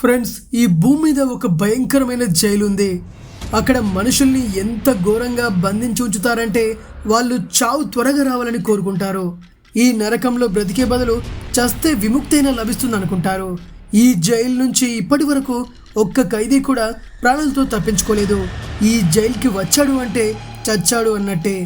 Friends ఈ భూమి మీద ఒక భయంకరమైన జైలు ఉంది అక్కడ మనుషుల్ని ఎంత ఘోరంగా బంధించి ఉంచుతారంటే వాళ్ళు చావు త్వరగా రావాలని కోరుకుంటారు. ఈ నరకంలో బ్రతికే బదులు చస్తే విముక్తైనా లభిస్తుంది అనుకుంటారు ఈ జైలు నుంచి ఇప్పటి వరకు ఒక్క ఖైదీ కూడా ప్రాణాలతో తప్పించుకోలేదు. ఈ జైలుకి వచ్చాడు అంటే చచ్చాడు అన్నట్టే.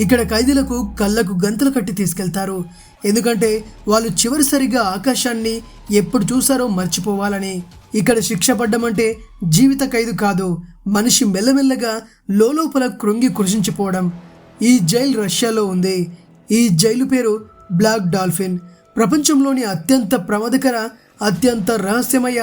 ఇక్కడ ఖైదీలకు కళ్ళకు గంతలు కట్టి తీసుకెళ్తారు. ఎందుకంటే వాళ్ళు చివరిసరిగా ఆకాశాన్ని ఎప్పుడు చూసారో మర్చిపోవాలని. ఇక్కడ శిక్ష పడ్డమంటే జీవిత ఖైదు కాదు మనిషి మెల్లమెల్లగా లోపల కృంగి కృషించిపోవడం ఈ జైలు రష్యాలో ఉంది. ఈ జైలు పేరు బ్లాక్ డాల్ఫిన్. ప్రపంచంలోని అత్యంత ప్రమాదకర అత్యంత రహస్యమయ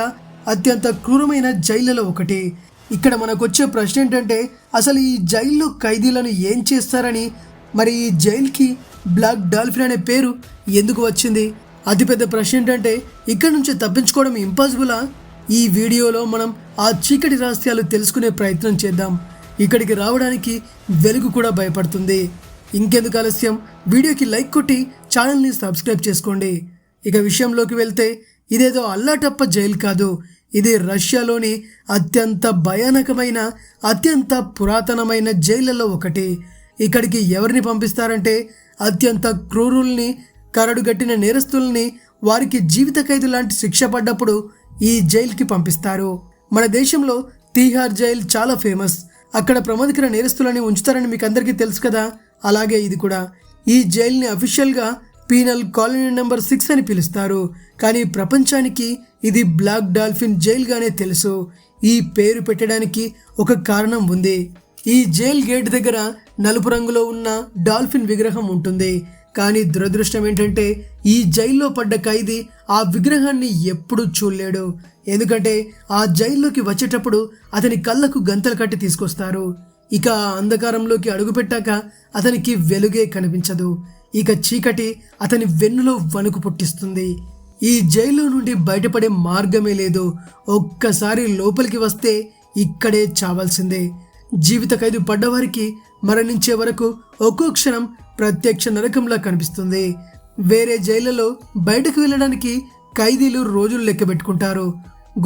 అత్యంత క్రూరమైన జైళ్ళలో ఒకటి. ఇక్కడ మనకొచ్చే ప్రశ్న ఏంటంటే అసలు ఈ జైల్లో ఖైదీలను ఏం చేస్తారని మరి ఈ జైలుకి బ్లాక్ డాల్ఫిన్ అనే పేరు ఎందుకు వచ్చింది? అతిపెద్ద ప్రశ్న ఏంటంటే ఇక్కడ నుంచి తప్పించుకోవడం ఇంపాసిబులా ఈ వీడియోలో మనం ఆ చీకటి రహస్యాలు తెలుసుకునే ప్రయత్నం చేద్దాం. ఇక్కడికి రావడానికి వెలుగు కూడా భయపడుతుంది. ఇంకెందుకు ఆలస్యం? వీడియోకి లైక్ కొట్టి ఛానల్ని సబ్స్క్రైబ్ చేసుకోండి. ఇక విషయంలోకి వెళ్తే ఇదేదో అల్లాటప్ప జైలు కాదు. ఇది రష్యాలోని అత్యంత భయానకమైన అత్యంత పురాతనమైన జైళ్ళలో ఒకటి. ఇక్కడికి ఎవరిని పంపిస్తారంటే అత్యంత క్రూరుల్ని కరడుగట్టిన నేరస్తుల్ని వారికి జీవిత ఖైదు లాంటి శిక్ష పడ్డప్పుడు ఈ జైలుకి పంపిస్తారు. మన దేశంలో తీహార్ జైల్ చాలా ఫేమస్. అక్కడ ప్రమాదకర నేరస్తులని ఉంచుతారని మీకు అందరికీ తెలుసు కదా? అలాగే ఇది కూడా. ఈ జైల్ని అఫీషియల్గా పీనల్ కాలనీ నెంబర్ సిక్స్ అని పిలుస్తారు. కానీ ప్రపంచానికి ఇది బ్లాక్ డాల్ఫిన్ జైల్గానే తెలుసు. ఈ పేరు పెట్టడానికి ఒక కారణం ఉంది. ఈ జైల్ గేట్ దగ్గర నలుపు రంగులో ఉన్న డాల్ఫిన్ విగ్రహం ఉంటుంది. కానీ దురదృష్టం ఏంటంటే ఈ జైల్లో పడ్డ ఖైదీ ఆ విగ్రహాన్ని ఎప్పుడూ చూడలేడు. ఎందుకంటే ఆ జైల్లోకి వచ్చేటప్పుడు అతని కళ్ళకు గంతలు కట్టి తీసుకొస్తారు. ఇక ఆ అంధకారంలోకి అడుగుపెట్టాక అతనికి వెలుగే కనిపించదు. ఇక చీకటి అతని వెన్నులో వణుకు పుట్టిస్తుంది. ఈ జైలు నుండి బయటపడే మార్గమే లేదు. ఒక్కసారి లోపలికి వస్తే ఇక్కడే చావాల్సిందే. జీవిత ఖైదు పడ్డవారికి మరణించే వరకు ఒక్కో క్షణం ప్రత్యక్ష నరకంలా కనిపిస్తుంది. వేరే జైళ్ళలో బయటకు వెళ్ళడానికి ఖైదీలు రోజులు లెక్క పెట్టుకుంటారు.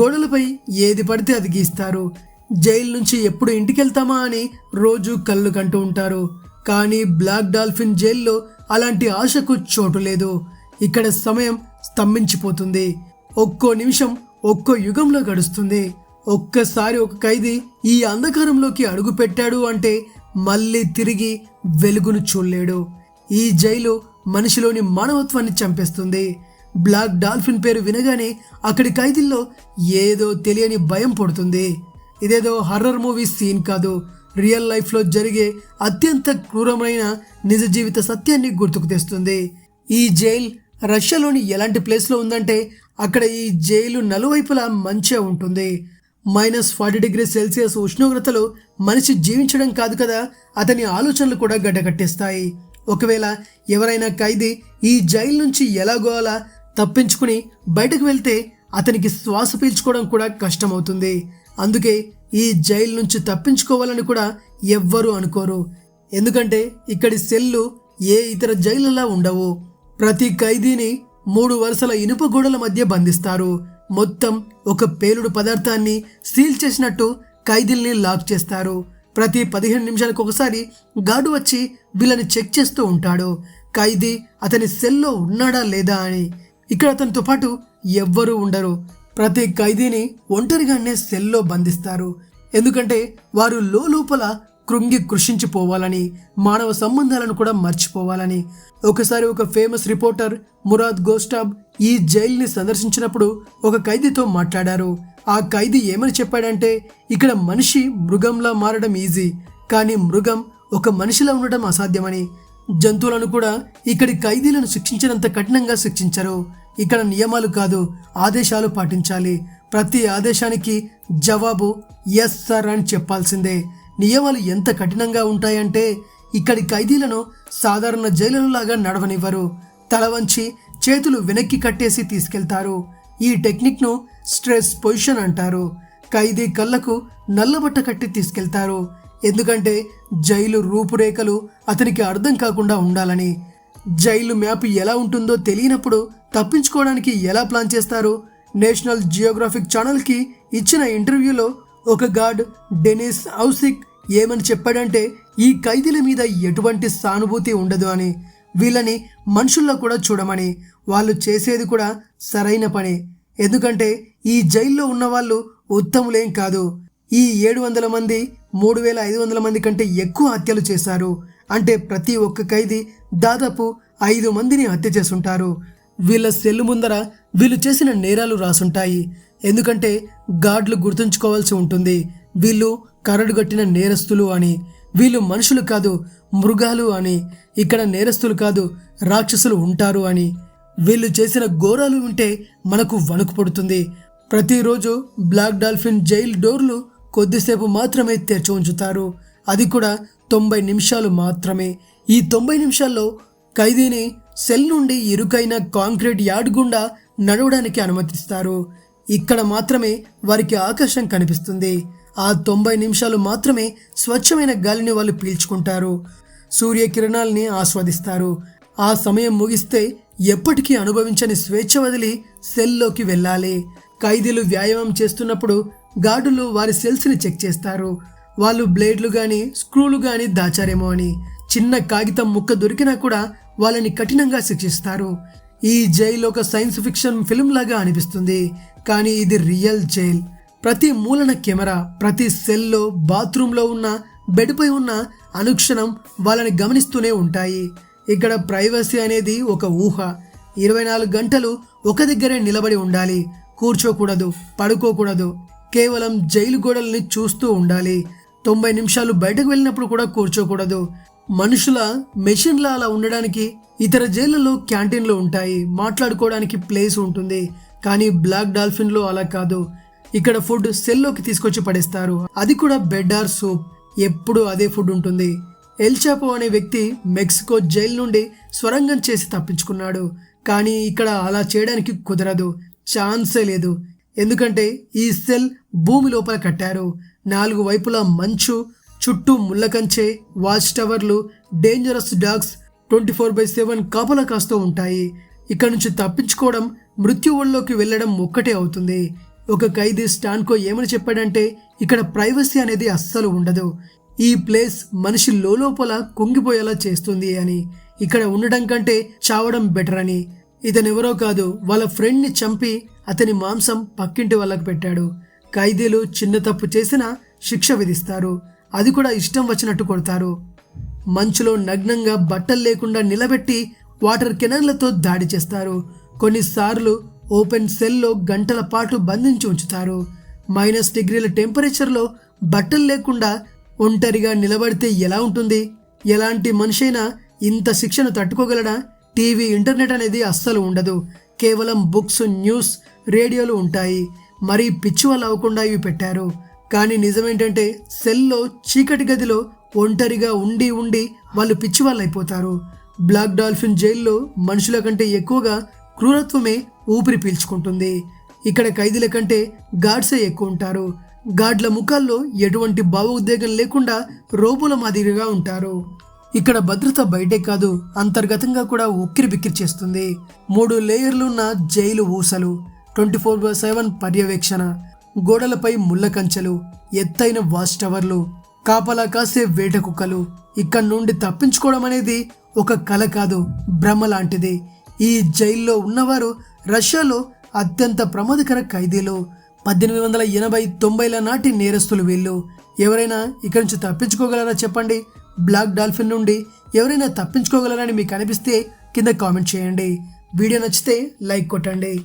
గోడలపై ఏది పడితే అది గీస్తారు. జైలు నుంచి ఎప్పుడు ఇంటికెళ్తామా అని రోజు కళ్ళు కంటూ ఉంటారు. కానీ బ్లాక్ డాల్ఫిన్ జైల్లో అలాంటి ఆశకు చోటు లేదు. ఇక్కడ సమయం స్తంభించిపోతుంది. ఒక్కో నిమిషం ఒక్కో యుగంలో గడుస్తుంది. ఒక్కసారి ఒక ఖైదీ ఈ అంధకారంలోకి అడుగు పెట్టాడు అంటే మళ్ళీ తిరిగి వెలుగును చూడలేడు. ఈ జైలు మనిషిలోని మానవత్వాన్ని చంపేస్తుంది. బ్లాక్ డాల్ఫిన్ పేరు వినగానే అక్కడి ఖైదీల్లో ఏదో తెలియని భయం పడుతుంది. ఇదేదో హర్రర్ మూవీ సీన్ కాదు. రియల్ లైఫ్లో జరిగే అత్యంత క్రూరమైన నిజ జీవిత సత్యాన్ని గుర్తుకు తెస్తుంది. ఈ జైల్ రష్యాలోని ఎలాంటి ప్లేస్లో ఉందంటే అక్కడ ఈ జైలు నలువైపులా మంచిగా ఉంటుంది. మైనస్ ఫార్టీ డిగ్రీ సెల్సియస్ ఉష్ణోగ్రతలో మనిషి జీవించడం కాదు కదా అతని ఆలోచనలు కూడా గడ్డకట్టేస్తాయి. ఒకవేళ ఎవరైనా ఖైదీ ఈ జైలు నుంచి ఎలాగో అలా తప్పించుకుని బయటకు వెళ్తే అతనికి శ్వాస పీల్చుకోవడం కూడా కష్టమవుతుంది. అందుకే ఈ జైలు నుంచి తప్పించుకోవాలని కూడా ఎవ్వరూ అనుకోరు. ఎందుకంటే ఇక్కడి సెల్లు ఏ ఇతర జైలులా ఉండవు. ప్రతి ఖైదీని మూడు వరుసల ఇనుప గోడల మధ్య బంధిస్తారు. మొత్తం ఒక పేలుడు పదార్థాన్ని సీల్ చేసినట్టు ఖైదీల్ని లాక్ చేస్తారు. ప్రతి పదిహేను నిమిషాలకు ఒకసారి గాడు వచ్చి వీళ్ళని చెక్ చేస్తూ ఉంటాడు. ఖైదీ అతని సెల్లో ఉన్నాడా లేదా అని. ఇక్కడ అతనితో పాటు ఎవ్వరూ ఉండరు. ప్రతి ఖైదీని ఒంటరిగానే సెల్లో బంధిస్తారు. ఎందుకంటే వారు లోపల కృంగి కృషించిపోవాలని మానవ సంబంధాలను కూడా మర్చిపోవాలని. ఒకసారి ఒక ఫేమస్ రిపోర్టర్ మురాద్ గోస్టాబ్ ఈ జైల్ని సందర్శించినప్పుడు ఒక ఖైదీతో మాట్లాడారు. ఆ ఖైదీ ఏమని చెప్పాడంటే ఇక్కడ మనిషి మృగంలా మారడం ఈజీ కానీ మృగం ఒక మనిషిలా ఉండడం అసాధ్యమని. జంతువులను కూడా ఇక్కడి ఖైదీలను శిక్షించినంత కఠినంగా శిక్షించరు. ఇక్కడ నియమాలు కాదు ఆదేశాలు పాటించాలి. ప్రతి ఆదేశానికి జవాబు ఎస్ సార్ అని చెప్పాల్సిందే. నియమాలు ఎంత కఠినంగా ఉంటాయంటే ఇక్కడి ఖైదీలను సాధారణ జైలులాగా నడవనివ్వరు. తల వంచి చేతులు వెనక్కి కట్టేసి తీసుకెళ్తారు. ఈ టెక్నిక్ను స్ట్రెస్ పొజిషన్ అంటారు. ఖైదీ కళ్ళకు నల్లబట్ట కట్టి తీసుకెళ్తారు. ఎందుకంటే జైలు రూపురేఖలు అతనికి అర్థం కాకుండా ఉండాలని. జైలు మ్యాప్ ఎలా ఉంటుందో తెలియనప్పుడు తప్పించుకోవడానికి ఎలా ప్లాన్ చేస్తారు? నేషనల్ జియోగ్రాఫిక్ ఛానల్కి ఇచ్చిన ఇంటర్వ్యూలో ఒక గార్డ్ డెనిస్ ఔసిక్ ఏమని చెప్పాడంటే ఈ ఖైదీల మీద ఎటువంటి సానుభూతి ఉండదు అని. వీళ్ళని మనుషుల్లో కూడా చూడమని. వాళ్ళు చేసేది కూడా సరైన పని. ఎందుకంటే ఈ జైల్లో ఉన్న వాళ్ళు ఉత్తములేం కాదు. ఈ ఏడు వందల మంది మూడు వేల ఐదు వందల మంది కంటే ఎక్కువ హత్యలు చేశారు. అంటే ప్రతి ఒక్క ఖైదీ దాదాపు ఐదు మందిని హత్య చేసుంటారు వీళ్ళ సెల్లు ముందర వీళ్ళు చేసిన నేరాలు రాసుంటాయి. ఎందుకంటే గాడ్లు గుర్తుంచుకోవాల్సి ఉంటుంది. వీళ్ళు కరడుగట్టిన నేరస్తులు అని. వీళ్ళు మనుషులు కాదు మృగాలు అని. ఇక్కడ నేరస్తులు కాదు రాక్షసులు ఉంటారు అని. వీళ్ళు చేసిన ఘోరాలు ఉంటే మనకు వణుకు పడుతుంది. ప్రతిరోజు బ్లాక్ డాల్ఫిన్ జైల్ డోర్లు కొద్దిసేపు మాత్రమే తెరిచి ఉంచుతారు అది కూడా తొంభై నిమిషాలు మాత్రమే. ఈ తొంభై నిమిషాల్లో ఖైదీని సెల్ నుండి ఇరుకైన కాంక్రీట్ యార్డ్ గుండా నడవడానికి అనుమతిస్తారు. ఇక్కడ మాత్రమే వారికి ఆకాశం కనిపిస్తుంది. ఆ తొంభై నిమిషాలు మాత్రమే స్వచ్ఛమైన గాలిని వాళ్ళు పీల్చుకుంటారు. సూర్యకిరణాల్ని ఆస్వాదిస్తారు. ఆ సమయం ముగిస్తే ఎప్పటికీ అనుభవించని స్వేచ్ఛ వదిలి సెల్లోకి వెళ్ళాలి. ఖైదీలు వ్యాయామం చేస్తున్నప్పుడు గార్డులు వారి సెల్స్ని చెక్ చేస్తారు. వాళ్ళు బ్లేడ్లు కానీ స్క్రూలు కానీ దాచారేమో అని. చిన్న కాగితం ముక్క దొరికినా కూడా వాళ్ళని కఠినంగా శిక్షిస్తారు. ఈ జైల్ ఒక సైన్స్ ఫిక్షన్ ఫిల్మ్ లాగా అనిపిస్తుంది. కానీ ఇది రియల్ జైల్. ప్రతి మూలన కెమెరా ప్రతి సెల్లో బాత్రూంలో ఉన్న బెడ్పై ఉన్న అనుక్షణం వాళ్ళని గమనిస్తూనే ఉంటాయి. ఇక్కడ ప్రైవసీ అనేది ఒక ఊహ. ఇరవై నాలుగు గంటలు ఒక దగ్గరే నిలబడి ఉండాలి. కూర్చోకూడదు పడుకోకూడదు. కేవలం జైలు గోడల్ని చూస్తూ ఉండాలి. తొంభై నిమిషాలు బయటకు వెళ్ళినప్పుడు కూడా కూర్చోకూడదు. మనుషుల మెషిన్ల అలా ఉండడానికి ఇతర జైళ్ళలో క్యాంటీన్లు ఉంటాయి మాట్లాడుకోవడానికి ప్లేస్ ఉంటుంది. కానీ బ్లాక్ డాల్ఫిన్లో అలా కాదు. ఇక్కడ ఫుడ్ సెల్లోకి తీసుకొచ్చి పడేస్తారు. అది కూడా బెడ్ ఆర్ సూప్. ఎప్పుడు అదే ఫుడ్ ఉంటుంది. ఎల్చాపో అనే వ్యక్తి మెక్సికో జైలు నుండి స్వరంగం చేసి తప్పించుకున్నాడు. కానీ ఇక్కడ అలా చేయడానికి కుదరదు. ఛాన్సే లేదు. ఎందుకంటే ఈ సెల్ భూమి లోపల కట్టారు. నాలుగు వైపులా మంచు చుట్టూ ముళ్ళకంచే వాచ్ టవర్లు dangerous dogs twenty four by seven కాపలా కాస్తూ ఉంటాయి. ఇక్కడ నుంచి తప్పించుకోవడం మృత్యువుల్లోకి వెళ్ళడం ఒక్కటే అవుతుంది. ఒక ఖైదీ స్టాన్కో ఏమని చెప్పాడంటే ఇక్కడ ప్రైవసీ అనేది అస్సలు ఉండదు. ఈ ప్లేస్ మనిషి లోపల కుంగిపోయేలా చేస్తుంది అని. ఇక్కడ ఉండడం కంటే చావడం బెటర్ అని. ఇతనెవరో కాదు వాళ్ళ ఫ్రెండ్ని చంపి అతని మాంసం పక్కింటి వాళ్ళకు పెట్టాడు. ఖైదీలు చిన్న తప్పు చేసినా శిక్ష విధిస్తారు. అది కూడా ఇష్టం వచ్చినట్టు కొడతారు. మంచులో నగ్నంగా బట్టలు లేకుండా నిలబెట్టి వాటర్ కెనర్లతో దాడి చేస్తారు. కొన్నిసార్లు ఓపెన్ సెల్లో గంటల పాటు బంధించి ఉంచుతారు. మైనస్ డిగ్రీల టెంపరేచర్లో బట్టలు లేకుండా ఒంటరిగా నిలబడితే ఎలా ఉంటుంది? ఎలాంటి మనిషైనా ఇంత శిక్షను తట్టుకోగలడా? టీవీ ఇంటర్నెట్ అనేది అస్సలు ఉండదు. కేవలం బుక్స్ న్యూస్ రేడియోలు ఉంటాయి. మరీ పిచ్చి వాళ్ళు అవ్వకుండా ఇవి పెట్టారు. కానీ నిజమేంటంటే సెల్లో చీకటి గదిలో ఒంటరిగా ఉండి ఉండి వాళ్ళు పిచ్చి వాళ్ళు అయిపోతారు బ్లాక్ డాల్ఫిన్ జైల్లో మనుషుల కంటే ఎక్కువగా క్రూరత్వమే ఊపిరి పీల్చుకుంటుంది. ఇక్కడ ఖైదీల కంటే గాడ్సే ఎక్కువ ఉంటారు. గాడ్ల ముఖాల్లో ఎటువంటి భావోద్వేగం లేకుండా రోబోల మాదిరిగా ఉంటారు. ఇక్కడ భద్రత బయటే కాదు అంతర్గతంగా కూడా ఉక్కిరి బిక్కిరి చేస్తుంది. మూడు లేయర్లున్న జైలు ఊసలు ట్వంటీ ఫోర్ బై సెవెన్ పర్యవేక్షణ. గోడలపై ముళ్ళ కంచెలు ఎత్తైన వాచ్ టవర్లు కాపలా కాసే వేట కుక్కలు ఇక్కడి నుండి తప్పించుకోవడం అనేది ఒక కల కాదు భ్రమ లాంటిది. ఈ జైల్లో ఉన్నవారు రష్యాలో అత్యంత ప్రమాదకర ఖైదీలు. పద్దెనిమిది వందల ఎనభై తొంభైల నాటి నేరస్తులు వీళ్ళు. ఎవరైనా ఇక్కడి నుంచి తప్పించుకోగలరా చెప్పండి? బ్లాక్ డాల్ఫిన్ నుండి ఎవరైనా తప్పించుకోగలరని మీకు అనిపిస్తే కింద కామెంట్ చేయండి. వీడియో నచ్చితే లైక్ కొట్టండి.